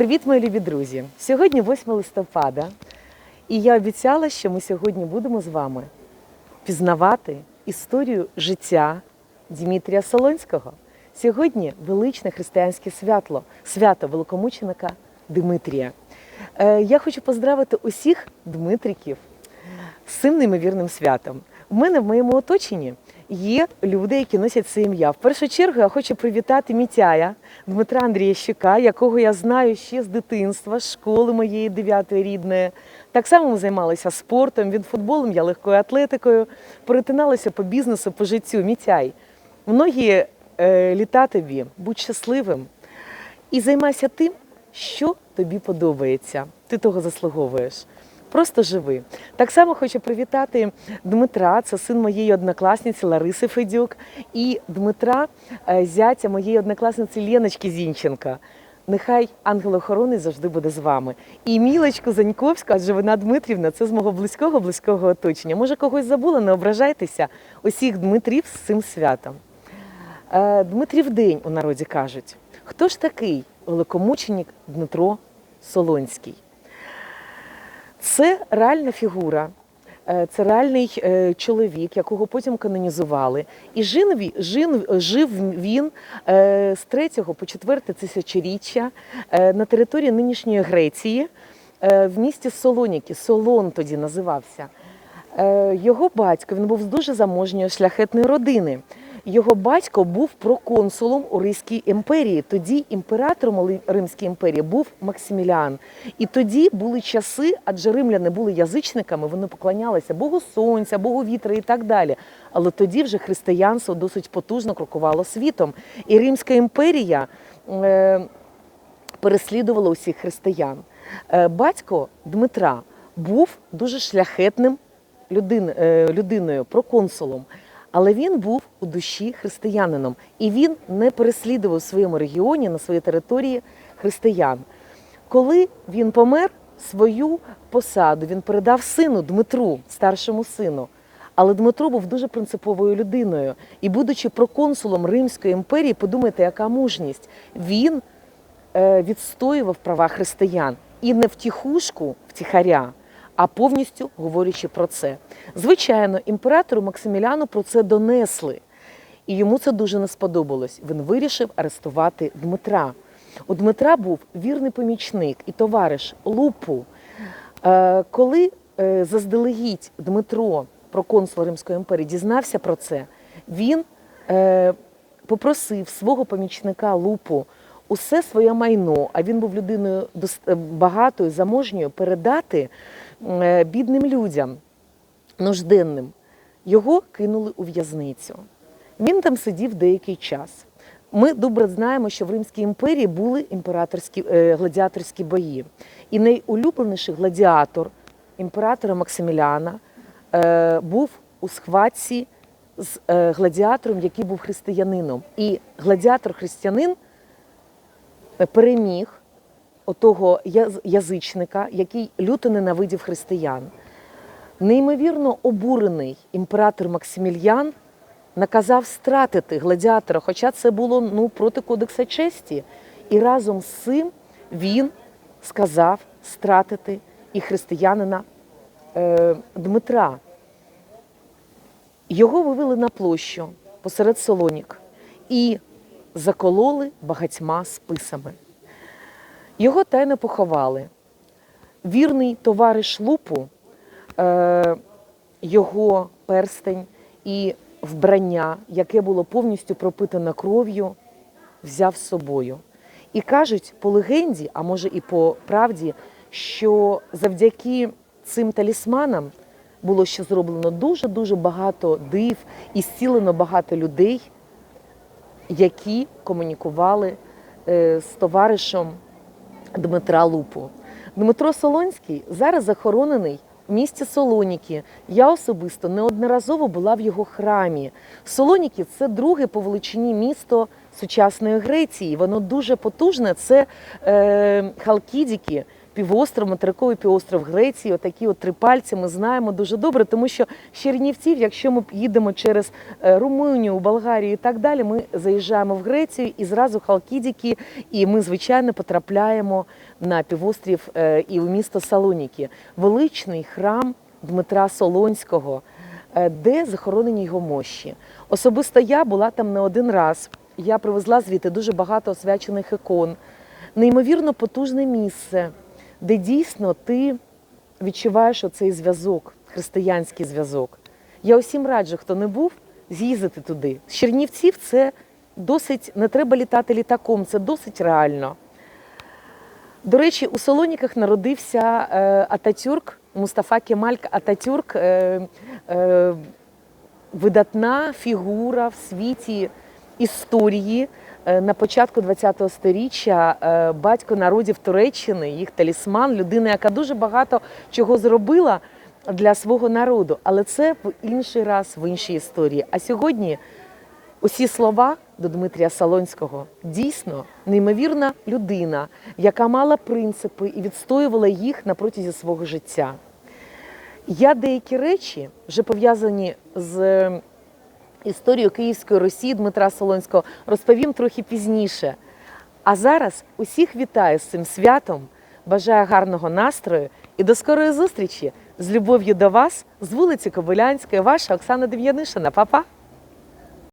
Привіт, мої любі друзі! Сьогодні 8 листопада, і я обіцяла, що ми сьогодні будемо з вами пізнавати історію життя Дмитрія Солонського. Сьогодні величне християнське святло, свято великомученика Дмитрія. Е, Я хочу поздравити усіх Дмитриків з цим неймовірним святом. У мене в моєму оточенні є люди, які носять це ім'я. В першу чергу я хочу привітати Мітяя Дмитра Андріящука, якого я знаю ще з дитинства, з школи моєї дев'ятої рідної. Так само ми займалися спортом, він футболом, я легкою атлетикою, перетиналися по бізнесу, по життю. Мітяй, многі е, літа тобі, будь щасливим і займайся тим, що тобі подобається. Ти того заслуговуєш. Просто живи. Так само хочу привітати Дмитра, це син моєї однокласниці Лариси Федюк, і Дмитра, е, зятя моєї однокласниці Леночки Зінченка. Нехай ангел-охоронний завжди буде з вами. І Мілочку Заньковську, адже вона Дмитрівна, це з мого близького близького оточення. Може, когось забула, не ображайтеся. Усіх Дмитрів з цим святом. Е, Дмитрів день у народі кажуть. Хто ж такий великомученик Дмитро Солонський? Це реальна фігура, е, це реальний е, чоловік, якого потім канонізували. І жив, жив, жив він е, з 3 по 4 тисячоріччя на території нинішньої Греції в місті Солоніки. Солон тоді називався. Його батько він був з дуже заможньої шляхетної родини. Його батько був проконсулом у Ризькій імперії. Тоді імператором Римської імперії був Максиміліан. І тоді були часи, адже римляни були язичниками, вони поклонялися Богу Сонця, Богу вітра і так далі. Але тоді вже християнство досить потужно крокувало світом. І Римська імперія е, переслідувала усіх християн. Е, Батько Дмитра був дуже шляхетним людин, е, людиною, проконсулом. Але він був у душі християнином, і він не переслідував у своєму регіоні на своїй території християн. Коли він помер, свою посаду він передав сину Дмитру, старшому сину. Але Дмитро був дуже принциповою людиною. І, будучи проконсулом Римської імперії, подумайте, яка мужність. Він е, відстоював права християн і не втіхушку втіхаря, а повністю говорячи про це. Звичайно, імператору Максиміляну про це донесли, і йому це дуже не сподобалось. Він вирішив арестувати Дмитра. У Дмитра був вірний помічник і товариш Лупу. Е, Коли е, заздалегідь Дмитро, проконсул Римської імперії, дізнався про це, він е, попросив свого помічника Лупу усе своє майно, а він був людиною багатою, заможньою, передати бідним людям, нужденним. Його кинули у в'язницю. Він там сидів деякий час. Ми добре знаємо, що в Римській імперії були імператорські е, гладіаторські бої. І найулюбленіший гладіатор імператора Максиміляна е, був у схватці з е, гладіатором, який був християнином. І гладіатор-християнин е, переміг отого язичника, який люто ненавидів християн. Неймовірно обурений імператор Максимільян наказав стратити гладіатора, хоча це було ну, проти кодекса честі. І разом з цим він сказав стратити і християнина е, Дмитра. Його вивели на площу посеред Солонік і закололи багатьма списами. Його тайно поховали. Вірний товариш Лупу, е, його перстень і вбрання, яке було повністю пропитане кров'ю, взяв з собою. І кажуть по легенді, а може і по правді, що завдяки цим талісманам було ще зроблено дуже-дуже багато див і зцілено багато людей, які комунікували е, з товаришем Дмитра Лупу. Дмитро Солонський зараз захоронений в місті Солоніки. Я особисто неодноразово була в його храмі. Солоніки це друге по величині місто сучасної Греції. Воно дуже потужне. Це е, Халкідіки, півостров, материковий півостров Греції, отакі от три пальці ми знаємо дуже добре, тому що Чернівців, якщо ми їдемо через е, Румунію, Болгарію і так далі, ми заїжджаємо в Грецію і зразу Халкідіки, і ми, звичайно, потрапляємо на півострів е, і в місто Салоніки. Величний храм Дмитра Солонського, е, де захоронені його мощі. Особисто я була там не один раз. Я привезла звідти дуже багато освячених ікон, неймовірно потужне місце, де дійсно ти відчуваєш оцей зв'язок, християнський зв'язок. Я усім раджу, хто не був, з'їздити туди. З Чернівців це досить не треба літати літаком, це досить реально. До речі, у Солоніках народився е, Ататюрк, Мустафа Кемаль Ататюрк, е, е, видатна фігура в світі історії. Е, На початку ХХ століття е, батько народів Туреччини, їх талісман, людина, яка дуже багато чого зробила для свого народу. Але це в інший раз, в іншій історії. А сьогодні усі слова до Дмитрія Солонського дійсно неймовірна людина, яка мала принципи і відстоювала їх на протязі свого життя. Я деякі речі, вже пов'язані з історією Київської Росії Дмитра Солонського, розповім трохи пізніше. А зараз усіх вітаю з цим святом, бажаю гарного настрою і до скорої зустрічі з любов'ю до вас з вулиці Кобилянської, ваша Оксана Дем'янишина. Па-па!